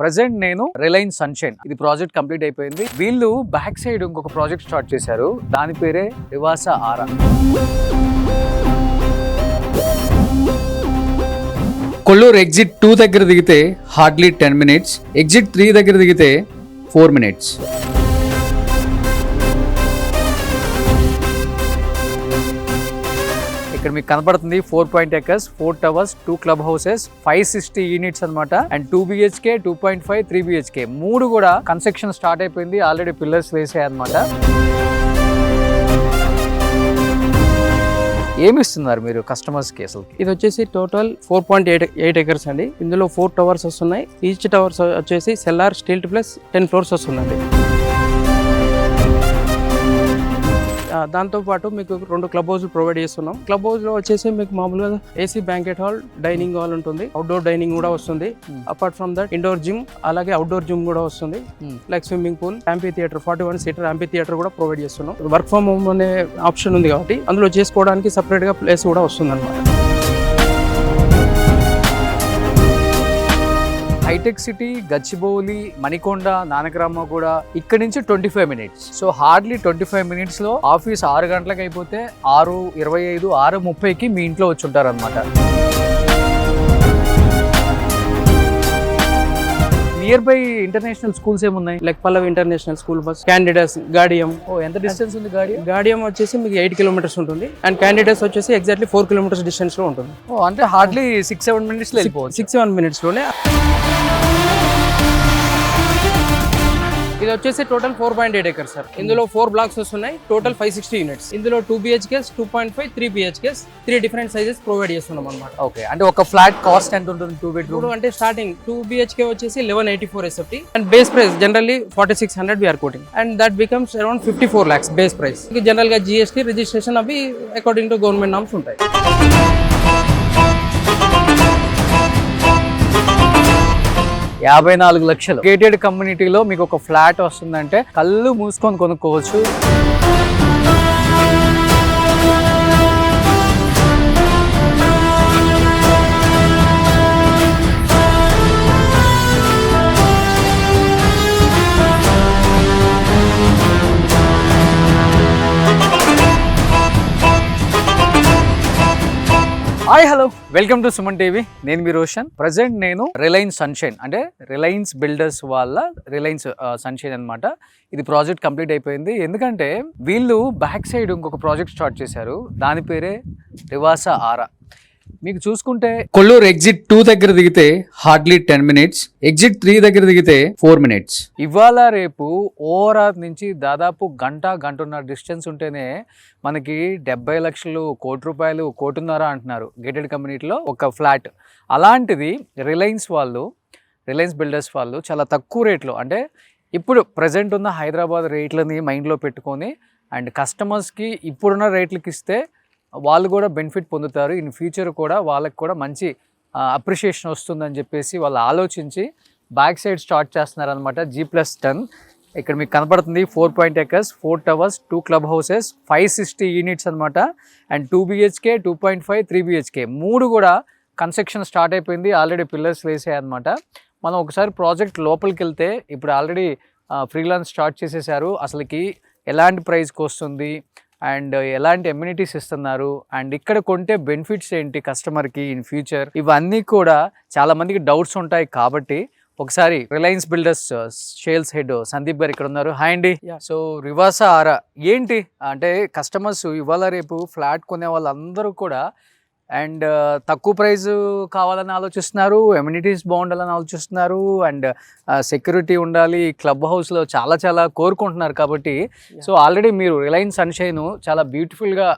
Present నేను Reliance Sunshine. ఇది project complete అయిపోయింది. వీళ్ళు బ్యాక్ సైడ్ ఇంకొక ప్రాజెక్ట్ స్టార్ట్ చేశారు. దాని పేరే రివాస ఆరా. కొల్లూరు ఎగ్జిట్ టూ దగ్గర దిగితే hardly ten minutes exit three దగ్గర దిగితే ఫోర్ మినిట్స్. ఇక్కడ మీకు కనపడుతుంది four point acres four towers two club houses five sixty units అనమాట and two BHK two point five three BHK. మూడు కూడా కన్స్ట్రక్షన్ స్టార్ట్ అయిపోయింది. ఆల్రెడీ పిల్లర్స్ వేసాయి అనమాట ఏమి ఇస్తున్నారు మీరు కస్టమర్స్కి అసలు? ఇది వచ్చేసి total four point eight eight acres అండి. ఇందులో ఫోర్ టవర్స్ వస్తున్నాయి. ఈచ్ టవర్స్ వచ్చేసి cellar stilt plus ten floors వస్తుందండి. దాంతోపాటు మీకు రెండు క్లబ్ హౌస్ ప్రొవైడ్ చేస్తున్నాం. క్లబ్ హౌస్లో వచ్చేసి మీకు మామూలుగా AC banquet hall dining hall ఉంటుంది. అవుట్డోర్ డైనింగ్ కూడా వస్తుంది. Apart from that indoor gym అలాగే అవుట్డోర్ జిమ్ కూడా వస్తుంది. Like swimming pool amphitheatre forty one seater amphitheatre కూడా ప్రొవైడ్ చేస్తున్నాం. వర్క్ ఫ్రమ్ హోమ్ అనే ఆప్షన్ ఉంది కాబట్టి అందులో చేసుకోవడానికి సపరేట్గా ప్లేస్ కూడా వస్తుంది అనమాట హైటెక్ సిటీ గచ్చిబౌలి మణికొండ నానకరామ కూడా ఇక్కడ నుంచి twenty five minutes. So hardly twenty five మినిట్స్లో ఆఫీస్ ఆరు గంటలకు అయిపోతే ఆరు ఇరవై ఐదు ఆరు ముప్పైకి మీ ఇంట్లో వచ్చి ఉంటారు నియర్ బై ఇంటర్నేషనల్ స్కూల్స్ ఏమున్నాయి? Like Pallavi international school bus candidates Gaudium ఓ ఎంత డిస్టెన్స్ ఉంది గాడి గాడియం వచ్చేసి మీకు ఎయిట్ కిలోమీటర్స్ ఉంటుంది. అండ్ క్యాండిడేట్స్ వచ్చేసి ఎగ్జాక్ట్లీ ఫోర్ కిలోమీటర్స్ డిస్టెన్స్లో ఉంటుంది. ఓ అంటే hardly six seven minutes six seven మినిట్స్లోనే ఇది వచ్చేసి total four point eight acres sir ఇందులో ఫోర్ బ్లాక్స్ వస్తున్నాయి. టోటల్ ఫైవ్ సిక్స్టీ యూనిట్స్ ఇందులో two BHKs two point five three BHKs three different sizes provide చేస్తున్నాం అనమాట ఓకే అంటే ఒక ఫ్లాట్ కాస్ట్ ఎంత ఉంటుంది టూ బెడ్రూమ్ అంటే స్టార్టింగ్ టూ బిహెచ్కే వచ్చేసి eleven eighty four SFT and base price generally forty six hundred we're quoting and that becomes around fifty four lakhs base price జనరల్గా GST registration అవి according to government norms ఉంటాయి. యాభై నాలుగు లక్షలు. Gated కమ్యూనిటీలో మీకు ఒక ఫ్లాట్ వస్తుందంటే కళ్ళు మూసుకొని కొనుక్కోవచ్చు. Hi hello welcome to Suman TV నేను మీ రోషన్. ప్రజెంట్ నేను రిలయన్స్ సన్షైన్ అంటే రిలయన్స్ బిల్డర్స్ వాళ్ళ రిలయన్స్ సన్షైన్ అనమాట ఇది ప్రాజెక్ట్ కంప్లీట్ అయిపోయింది. ఎందుకంటే వీళ్ళు బ్యాక్ సైడ్ ఇంకొక ప్రాజెక్ట్ స్టార్ట్ చేశారు. దాని పేరే రివాసా ఆరా మీకు చూసుకుంటే కొల్లూరు ఎగ్జిట్ టూ దగ్గర దిగితే hardly ten minutes exit three దగ్గర దిగితే ఫోర్ మినిట్స్. ఇవాళ రేపు ఓవరాల్ నుంచి దాదాపు గంట గంటన్నర డిస్టెన్స్ ఉంటేనే మనకి డెబ్బై లక్షలు కోటి రూపాయలు కోటిన్నర అంటున్నారు గేటెడ్ కమ్యూనిటీలో ఒక ఫ్లాట్. అలాంటిది రిలయన్స్ వాళ్ళు రిలయన్స్ బిల్డర్స్ వాళ్ళు చాలా తక్కువ రేట్లో అంటే ఇప్పుడు ప్రజెంట్ ఉన్న హైదరాబాద్ రేట్లని మైండ్లో పెట్టుకొని అండ్ కస్టమర్స్కి ఇప్పుడున్న రేట్లకి ఇస్తే వాళ్ళు కూడా బెనిఫిట్ పొందుతారు. ఇన్ ఫ్యూచర్ కూడా వాళ్ళకి కూడా మంచి అప్రిషియేషన్ వస్తుందని చెప్పేసి వాళ్ళు ఆలోచించి బ్యాక్ సైడ్ స్టార్ట్ చేస్తున్నారనమాట జీ ప్లస్ టెన్ ఇక్కడ మీకు కనపడుతుంది four point acres four towers two club houses five sixty units అనమాట and two BHK two point five three BHK మూడు కూడా కన్స్ట్రక్షన్ స్టార్ట్ అయిపోయింది. ఆల్రెడీ పిల్లర్స్ వేసాయి అనమాట మనం ఒకసారి ప్రాజెక్ట్ లోపలికి వెళ్తే ఇప్పుడు ఆల్రెడీ ఫ్రీలాన్స్ స్టార్ట్ చేసేసారు. అసలుకి ఎలాంటి ప్రైస్కి వస్తుంది? అండ్ ఎలాంటి ఎమ్యూనిటీస్ ఇస్తున్నారు? అండ్ ఇక్కడ కొంటే బెనిఫిట్స్ ఏంటి కస్టమర్కి ఇన్ ఫ్యూచర్? ఇవన్నీ కూడా చాలా మందికి డౌట్స్ ఉంటాయి కాబట్టి ఒకసారి Reliance builders sales head Sandeep గారు ఇక్కడ ఉన్నారు. హాయ్ అండి. సో రివాస ఆరా? ఏంటి? అంటే కస్టమర్స్ ఇవాళ రేపు ఫ్లాట్ కొనే వాళ్ళందరూ కూడా అండ్ తక్కువ ప్రైస్ కావాలని ఆలోచిస్తున్నారు ఎమ్యూనిటీస్ బాగుండాలని ఆలోచిస్తున్నారు అండ్ సెక్యూరిటీ ఉండాలి క్లబ్ హౌస్లో చాలా చాలా కోరుకుంటున్నారు కాబట్టి సో ఆల్రెడీ మీరు రిలయన్స్ సన్షైన్ చాలా బ్యూటిఫుల్గా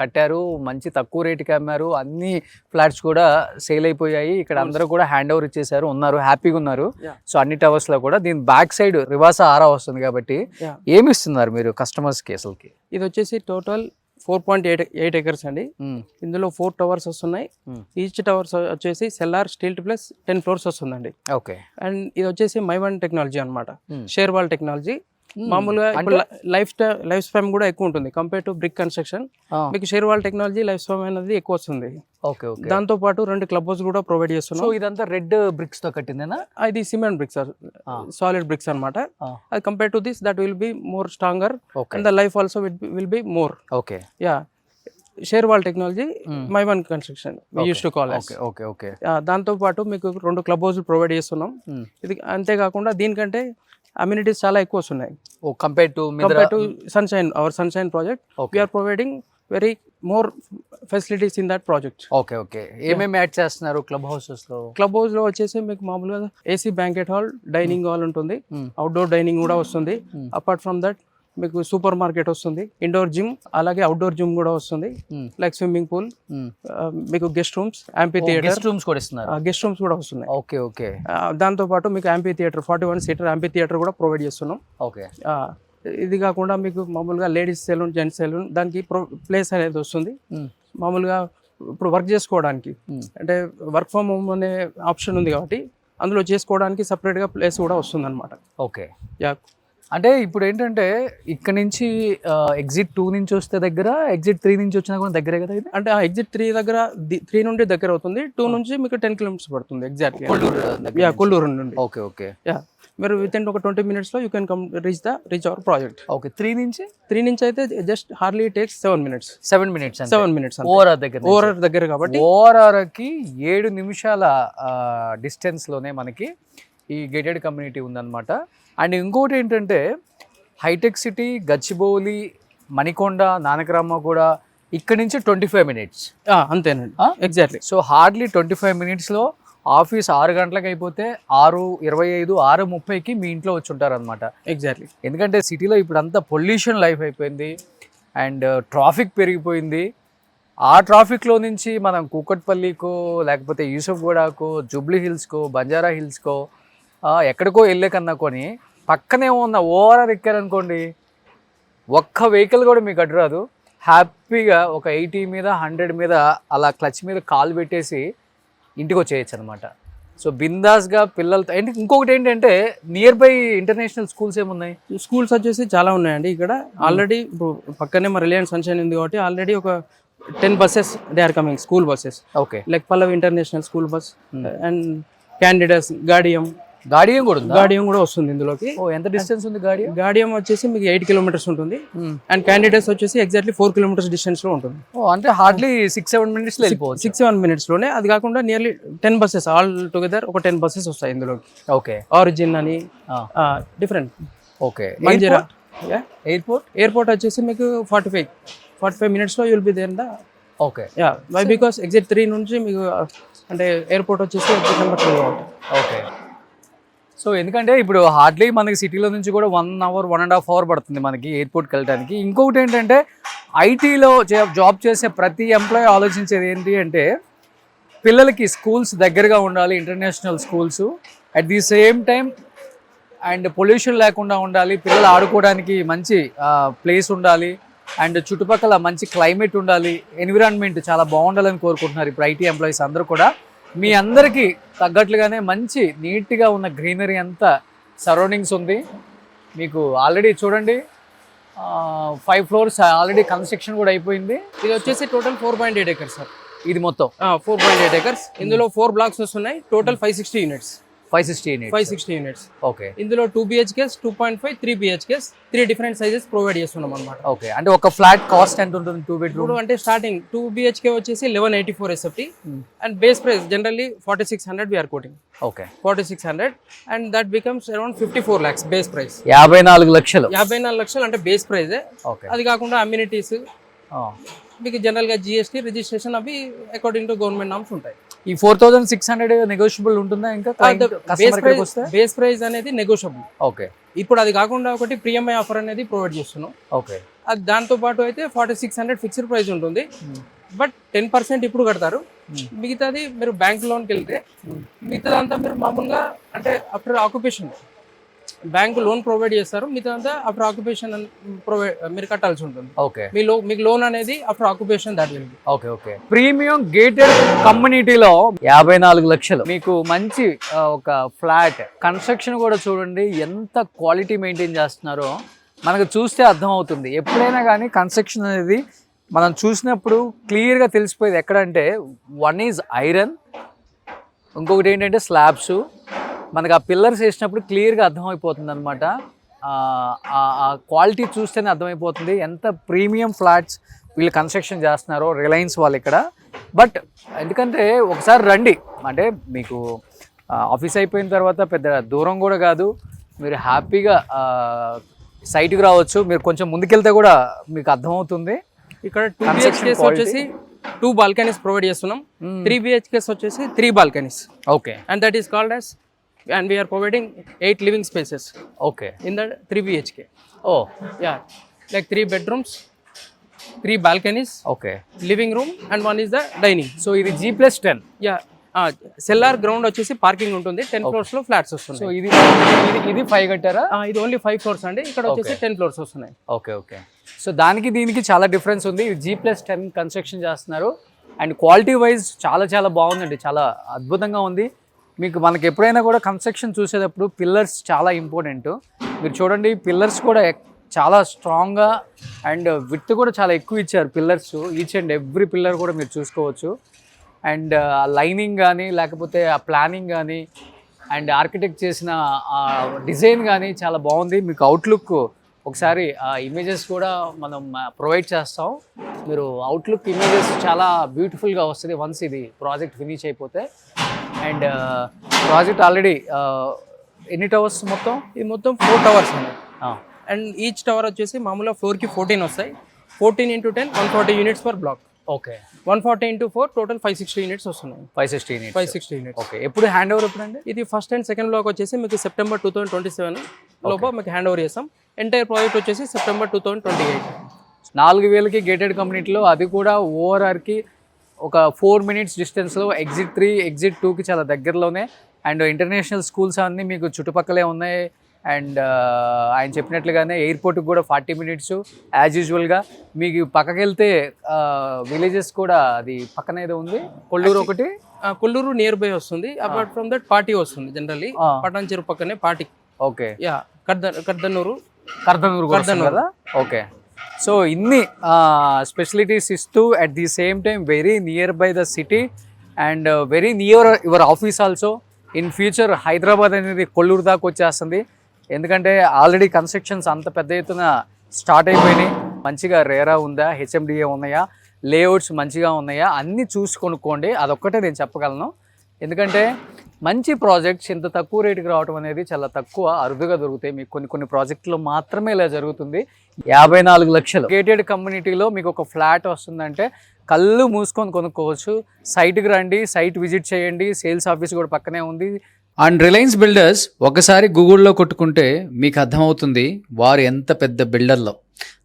కట్టారు మంచి తక్కువ రేటుకి అమ్మారు అన్ని ఫ్లాట్స్ కూడా సేల్ అయిపోయాయి ఇక్కడ అందరూ కూడా హ్యాండ్ ఓవర్ ఇచ్చేసారు ఉన్నారు హ్యాపీగా ఉన్నారు. సో అన్ని టవర్స్లో కూడా దీని బ్యాక్ సైడ్ రివాస ఆరా వస్తుంది కాబట్టి. ఏమి ఇస్తున్నారు మీరు కస్టమర్స్కి అసలుకి ఇది వచ్చేసి total four point eight eight acres అండి. ఇందులో ఫోర్ టవర్స్ వస్తున్నాయి. ఈచ్ టవర్స్ వచ్చేసి cellar stilt plus ten floors వస్తుందండి ఓకే అండ్ ఇది వచ్చేసి మైవన్ టెక్నాలజీ అనమాట Hmm. షేర్ వాల్ టెక్నాలజీ మామూలుగా ఇప్పుడు లైఫ్ లైఫ్ స్పాన్ కూడా ఎక్కువ ఉంటుంది. కంపేర్ టు బ్రిక్ కన్స్ట్రక్షన్ మీకు shear wall technology life span అనేది ఎక్కువ వస్తుంది. ఓకే ఓకే దాంతో పాటు రెండు క్లబ్ హౌస్ కూడా ప్రొవైడ్ సో చేస్తున్నాం ఇదంతా రెడ్ బ్రిక్స్తో కట్టిందేనా? ఇది సిమెంట్ బ్రిక్స్. సాలిడ్ బ్రిక్స్ అన్నమాట. Ah. అది compare to this that will be more stronger and the life also will be more okay yeah shear wall technology Hmm. Mivan construction used to call okay okay okay దాంతో పాటు మీకు రెండు club house provide చేస్తున్నాం. Hmm. ఇది అంతేకాకుండా దీనికంటే amenities చాలా ఎక్కువ వస్తున్నాయి. ఓ compare to compare to Sunshine our Sunshine project we're providing very more facilities in that project okay okay ఏమేమి యాడ్ చేస్తున్నారు క్లబ్ హౌసెస్లో? క్లబ్ హౌస్లో వచ్చేసి మీకు మామూలుగా AC banquet hall dining hall ఉంటుంది. Hmm. అవుట్డోర్ డైనింగ్ కూడా వస్తుంది. Hmm. అపార్ట్ ఫ్రమ్ దట్ మీకు సూపర్ మార్కెట్ వస్తుంది. ఇండోర్ జిమ్ అలాగే అవుట్డోర్ జిమ్ కూడా వస్తుంది. Like swimming pool. మీకు guest rooms amphitheatre guest rooms కూడా ఇస్తున్నారు. గెస్ట్ రూమ్స్ కూడా వస్తున్నాయి. ఓకే ఓకే దాంతో పాటు మీకు amphitheatre forty one seater amphitheatre కూడా ప్రొవైడ్ చేస్తున్నాం. ఓకే ఇది కాకుండా మీకు మామూలుగా లేడీస్ సెలూన్ జెంట్స్ సెలూన్ దానికి ప్లేస్ అనేది వస్తుంది. Hmm. మామూలుగా ఇప్పుడు వర్క్ చేసుకోవడానికి. Hmm. అంటే వర్క్ ఫ్రమ్ హోమ్ అనే ఆప్షన్ ఉంది కాబట్టి అందులో చేసుకోవడానికి సపరేట్గా ప్లేస్ కూడా వస్తుంది అనమాట ఓకే యా అంటే ఇప్పుడు ఏంటంటే ఇక్కడ నుంచి ఎగ్జిట్ టూ నుంచి వస్తే దగ్గర ఎగ్జిట్ త్రీ నుంచి వచ్చినా కూడా దగ్గరే కదా ఇది? అంటే ఆ ఎగ్జిట్ త్రీ దగ్గర త్రీ నుండి దగ్గర అవుతుంది. టూ నుంచి మీకు టెన్ కిలోమీటర్స్ పడుతుంది ఎగ్జాక్ట్లీ యా. కొల్లూరు నుండి. Okay okay. యా మీరు విత్ ఇన్ ఒక ట్వంటీ మినిట్స్లో you can come reach the reach our project okay three నుంచి? త్రీ నుంచి అయితే just Harley takes seven minutes seven minutes seven minutes ORR దగ్గర over దగ్గర కాబట్టి ఓఆర్ఆర్కి ఏడు నిమిషాల డిస్టెన్స్లోనే మనకి ఈ గేటెడ్ కమ్యూనిటీ ఉందన్నమాట. అండ్ ఇంకోటి ఏంటంటే హైటెక్ సిటీ గచ్చిబౌలి మణికొండ నానకరామ కూడా ఇక్కడ నుంచి ట్వంటీ ఫైవ్ మినిట్స్. అంతేనండి? Exactly so hardly twenty five మినిట్స్లో ఆఫీస్ ఆరు గంటలకు అయిపోతే ఆరు ఇరవై ఐదు ఆరు ముప్పైకి మీ ఇంట్లో వచ్చి ఉంటారనమాట ఎగ్జాక్ట్లీ ఎందుకంటే సిటీలో ఇప్పుడు అంతా పొల్యూషన్ లైఫ్ అయిపోయింది. అండ్ ట్రాఫిక్ పెరిగిపోయింది. ఆ ట్రాఫిక్లో నుంచి మనం కూకట్పల్లికో లేకపోతే యూసఫ్గూడకో జూబ్లీ హిల్స్కో బంజారా హిల్స్కో ఎక్కడికో వెళ్ళే కన్నా కొని పక్కనే ఉన్న ఓవరాల్ ఎక్కారనుకోండి ఒక్క వెహికల్ కూడా మీకు అడ్డు రాదు. హ్యాపీగా ఒక ఎయిటీ మీద హండ్రెడ్ మీద అలా క్లచ్ మీద కాలు పెట్టేసి ఇంటికి వచ్చేయచ్చు అనమాట సో బిందాస్గా పిల్లలతో అండ్ ఇంకొకటి ఏంటంటే నియర్ బై ఇంటర్నేషనల్ స్కూల్స్ ఏమున్నాయి? స్కూల్స్ వచ్చేసి చాలా ఉన్నాయండి ఇక్కడ. ఆల్రెడీ ఇప్పుడు పక్కనే మా రిలయన్స్ సన్షైన్ ఉంది కాబట్టి ఆల్రెడీ ఒక ten buses they are coming school buses okay like Pallavi international school bus and candidates Gaudium Gaudium కూడా గాడియం కూడా వస్తుంది ఇందులోకి. ఓ ఎంత డిస్టెన్స్ ఉంది గాడియం? గాడియం వచ్చేసి మీకు ఎయిట్ కిలోమీటర్స్ ఉంటుంది. అండ్ క్యాండిడేట్స్ వచ్చేసి ఎగ్జాక్ట్లీ ఫోర్ కిలోమీటర్స్ డిస్టెన్స్లో ఉంటుంది. ఓ అంటే హార్డ్లీ సిక్స్ సెవెన్ మినిట్స్ వెళ్ళిపోవచ్చు. సిక్స్ సెవెన్ మినిట్స్లోనే అది కాకుండా nearly ten buses all together ఒక టెన్ బస్సెస్ వస్తాయి ఇందులోకి. ఓకే. ఆరిజిన్ అని different okay. Manjira airport airport వచ్చేసి మీకు ఫార్టీ ఫైవ్ ఫార్టీ ఫైవ్ మినిట్స్లో you'll be there the okay. Yeah why because exit three నుంచి మీకు అంటే ఎయిర్పోర్ట్ వచ్చేసి exit number two okay. So ఎందుకంటే ఇప్పుడు హార్డ్లీ మనకి సిటీలో నుంచి కూడా one hour one and half hour పడుతుంది మనకి ఎయిర్పోర్ట్కి వెళ్ళడానికి ఇంకొకటి ఏంటంటే ఐటీలో జాబ్ చేసే ప్రతి ఎంప్లాయీ ఆలోచించేది ఏంటి అంటే పిల్లలకి స్కూల్స్ దగ్గరగా ఉండాలి international schools at the same time and pollution లేకుండా ఉండాలి పిల్లలు ఆడుకోవడానికి మంచి ప్లేస్ ఉండాలి అండ్ చుట్టుపక్కల మంచి క్లైమేట్ ఉండాలి ఎన్విరాన్మెంట్ చాలా బాగుండాలని కోరుకుంటున్నారు ఇప్పుడు ఐటీ ఎంప్లాయీస్ అందరూ కూడా. మీ అందరికీ తగ్గట్లుగానే మంచి నీట్గా ఉన్న గ్రీనరీ అంతా సరౌండింగ్స్ ఉంది. మీకు ఆల్రెడీ చూడండి ఫైవ్ ఫ్లోర్స్ ఆల్రెడీ కన్స్ట్రక్షన్ కూడా అయిపోయింది. ఇది వచ్చేసి total four point eight acres sir ఇది మొత్తం. ఫోర్ పాయింట్ ఎయిట్ ఎకర్స్ ఇందులో ఫోర్ బ్లాక్స్ వస్తున్నాయి total five sixty units five sixty five sixty units okay ఇందులో two BHKs two point five three BHKs three different sizes provide చేస్తున్నాం అనమాట okay అంటే ఒక flat cost ఎంత ఉంటుంది టూ బెడ్రూమ్ అంటే స్టార్టింగ్ టూ బిహెచ్కే వచ్చేసి eleven eighty four SFT and base price generally forty six hundred we are coating okay forty six hundred and that becomes around fifty four lakhs base price యాభై నాలుగు లక్షలు. యాభై నాలుగు లక్షలు అంటే base ప్రైజే okay అది కాకుండా అమ్యూనిటీస్ మీకు జనరల్గా జిఎస్టీ రిజిస్ట్రేషన్ అవి అకార్డింగ్ టు గవర్నమెంట్ నామ్స్ ఉంటాయి. ఈ four thousand six hundred negotiable ఉంటుందా ఇంకా? బేస్ ప్రైస్ అనేది నెగోషియబుల్ ఓకే. ఇప్పుడు అది కాకుండా ఒకటి ప్రియమై ఆఫర్ అనేది ప్రొవైడ్ చేస్తున్నాం. ఓకే. అది దాంతో పాటు అయితే forty six hundred fixed price ఉంటుంది. బట్ టెన్ పర్సెంట్ ఇప్పుడు కడతారు. మిగతాది మీరు బ్యాంక్ లోన్కి వెళ్తే మిగతాదంతా మీరు మామూలుగా అంటే after occupation bank loan provide చేస్తారు. మిగతా ఆఫ్టర్ ఆక్యుపేషన్ ప్రొవైడ్ మీరు కట్టాల్సి ఉంటుంది. ఓకే. మీ లో మీకు లోన్ అనేది after occupation that will okay okay. Premium gated కమ్యూనిటీలో యాభై నాలుగు లక్షలు. మీకు మంచి ఒక ఫ్లాట్ కన్స్ట్రక్షన్ కూడా చూడండి ఎంత క్వాలిటీ మెయింటైన్ చేస్తున్నారో మనకు చూస్తే అర్థమవుతుంది. ఎప్పుడైనా కానీ కన్స్ట్రక్షన్ అనేది మనం చూసినప్పుడు క్లియర్గా తెలిసిపోయేది ఎక్కడంటే వన్ ఈజ్ ఐరన్ ఇంకొకటి ఏంటంటే స్లాబ్స్ మనకు ఆ పిల్లర్స్ వేసినప్పుడు క్లియర్గా అర్థమైపోతుంది అనమాట ఆ క్వాలిటీ చూస్తేనే అర్థమైపోతుంది. ఎంత ప్రీమియం ఫ్లాట్స్ వీళ్ళు కన్స్ట్రక్షన్ చేస్తున్నారో రిలయన్స్ వాళ్ళు ఇక్కడ. బట్ ఎందుకంటే ఒకసారి రండి. అంటే మీకు ఆఫీస్ అయిపోయిన తర్వాత పెద్ద దూరం కూడా కాదు. మీరు హ్యాపీగా సైట్కి రావచ్చు. మీరు కొంచెం ముందుకెళ్తే కూడా మీకు అర్థమవుతుంది. ఇక్కడ టూ బిహెచ్కేస్. వచ్చేసి టూ బాల్కనీస్ ప్రొవైడ్ చేస్తున్నాం. త్రీ బిహెచ్కేస్ వచ్చేసి three balconies okay and that is called as and we are providing eight living spaces okay in that three BHK oh yeah like three bedrooms three balconies okay living room and one is the dining so ఇది G plus ten yeah cellar ground వచ్చేసి parking ఉంటుంది. Ten ఫ్లోర్స్లో flats so వస్తున్నాయి ఇది ఇది ఇది five కట్టారా? ఆ, ఇది ఓన్లీ ఫైవ్ ఫ్లోర్స్ అండి. ఇక్కడ వచ్చేసి టెన్ ఫ్లోర్స్ వస్తున్నాయి. ఓకే ఓకే సో దానికి దీనికి చాలా డిఫరెన్స్ ఉంది. ఇది జీ ప్లస్ టెన్ కన్స్ట్రక్షన్ చేస్తున్నారు. అండ్ క్వాలిటీ వైజ్ చాలా చాలా బాగుందండి. చాలా అద్భుతంగా ఉంది. మీకు మనకి ఎప్పుడైనా కూడా కన్స్ట్రక్షన్ చూసేటప్పుడు పిల్లర్స్ చాలా ఇంపార్టెంట్. మీరు చూడండి పిల్లర్స్ కూడా చాలా స్ట్రాంగ్గా అండ్ విత్ కూడా చాలా ఎక్కువ ఇచ్చారు pillars. Each and every pillar కూడా మీరు చూసుకోవచ్చు. అండ్ ఆ లైనింగ్ కానీ లేకపోతే ఆ ప్లానింగ్ కానీ అండ్ ఆర్కిటెక్ట్ చేసిన డిజైన్ కానీ చాలా బాగుంది. మీకు అవుట్లుక్ ఒకసారి ఆ ఇమేజెస్ కూడా మనం ప్రొవైడ్ చేస్తాం. మీరు అవుట్లుక్ ఇమేజెస్ చాలా బ్యూటిఫుల్గా వస్తుంది. వన్స్ ఇది ప్రాజెక్ట్ ఫినిష్ అయిపోతే అండ్ ప్రాజెక్ట్ ఆల్రెడీ ఎన్ని టవర్స్ మొత్తం? ఇది మొత్తం ఫోర్ టవర్స్ అండి. ఆ, అండ్ ఈచ్ టవర్ వచ్చేసి మామూలుగా ఫ్లోర్కి ఫోర్టీన్ వస్తాయి. Fourteen into ten one forty units per block. Okay. One forty into four total five sixty units వస్తున్నాయి. Five sixteen five sixty units. Okay. ఎప్పుడు హ్యాండ్ ఓవర్ ఎప్పుడండి? ఇది ఫస్ట్ అండ్ సెకండ్ బ్లాక్ వచ్చేసి మీకు September two thousand twenty seven లోపల మీకు hand over చేస్తాం. Entire project వచ్చేసి September two thousand twenty eight. నాలుగు వేలకి గేటెడ్ కమ్యూనిటీలో అది కూడా ఓఆర్ఆర్కి ఒక ఫోర్ మినిట్స్ డిస్టెన్స్లో ఎగ్జిట్ త్రీ ఎగ్జిట్ టూకి చాలా దగ్గరలోనే. అండ్ ఇంటర్నేషనల్ స్కూల్స్ అన్నీ మీకు చుట్టుపక్కలే ఉన్నాయి. అండ్ ఆయన చెప్పినట్లుగానే ఎయిర్పోర్ట్కి కూడా ఫార్టీ మినిట్స్ యాజ్ యూజువల్గా. మీకు పక్కకి వెళ్తే విలేజెస్ కూడా అది పక్కన ఏదో ఉంది. కొల్లూరు ఒకటి? కొల్లూరు నియర్ బై వస్తుంది. అపార్ట్ ఫ్రమ్ దట్ పార్టీ వస్తుంది జనరల్లీ. పటాన్ చెరువు పక్కనే పార్టీ. ఓకే. యా కర్ద కర్దనూరు. వస్తుంది కదా? ఓకే. సో ఇన్ని స్పెషలిటీస్ ఇస్తూ at the same time very near by the city and very near your office also in future Hyderabad అనేది కొల్లూరు దాకా వచ్చేస్తుంది. ఎందుకంటే ఆల్రెడీ కన్స్ట్రక్షన్స్ అంత పెద్ద ఎత్తున స్టార్ట్ అయిపోయినాయి. మంచిగా రేరా ఉందా హెచ్ఎండిఏ ఉన్నాయా లేఅవుట్స్ మంచిగా ఉన్నాయా అన్నీ చూసి కొనుక్కోండి. అదొక్కటే నేను చెప్పగలను. ఎందుకంటే మంచి ప్రాజెక్ట్స్ ఇంత తక్కువ రేటుకి రావడం అనేది చాలా తక్కువ అరుదుగా దొరుకుతాయి. మీకు కొన్ని కొన్ని ప్రాజెక్టులో మాత్రమే ఇలా జరుగుతుంది. యాభై నాలుగు లక్షలు. గేటెడ్ కమ్యూనిటీలో మీకు ఒక ఫ్లాట్ వస్తుందంటే కళ్ళు మూసుకొని కొనుక్కోవచ్చు. సైట్కి రండి సైట్ విజిట్ చేయండి. సేల్స్ ఆఫీస్ కూడా పక్కనే ఉంది. అండ్ రిలయన్స్ బిల్డర్స్ ఒకసారి గూగుల్లో కొట్టుకుంటే మీకు అర్థమవుతుంది వారు ఎంత పెద్ద బిల్డర్లో.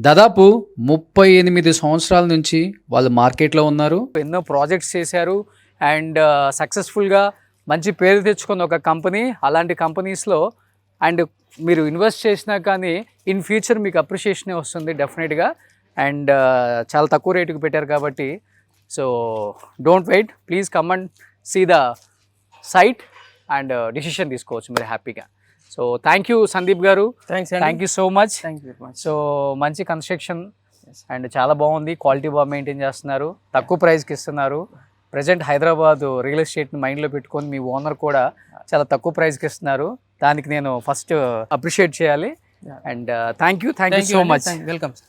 దాదాపు ముప్పై ఎనిమిది సంవత్సరాల నుంచి వాళ్ళు మార్కెట్లో ఉన్నారు. ఎన్నో ప్రాజెక్ట్స్ చేశారు. అండ్ సక్సెస్ఫుల్గా మంచి పేరు తెచ్చుకున్న ఒక కంపెనీ అలాంటి కంపెనీస్లో అండ్ మీరు ఇన్వెస్ట్ చేసినా కానీ ఇన్ ఫ్యూచర్ మీకు అప్రిషియేషనే వస్తుంది డెఫినెట్గా. అండ్ చాలా తక్కువ రేటుకి పెట్టారు కాబట్టి. So don't wait. Please come and see the site and decision తీసుకోవచ్చు మీరు హ్యాపీగా. So thank you Sandeep garu. Thank you so much thank you very much so మంచి కన్స్ట్రక్షన్ అండ్ చాలా బాగుంది. క్వాలిటీ బాగా మెయింటైన్ చేస్తున్నారు. తక్కువ ప్రైస్కి ఇస్తున్నారు. ప్రజెంట్ హైదరాబాద్ రియల్ ఎస్టేట్ని మైండ్లో పెట్టుకొని మీ ఓనర్ కూడా చాలా తక్కువ ప్రైస్కి ఇస్తున్నారు. దానికి నేను ఫస్ట్ అప్రిషియేట్ చేయాలి. And thank you thank you so much welcome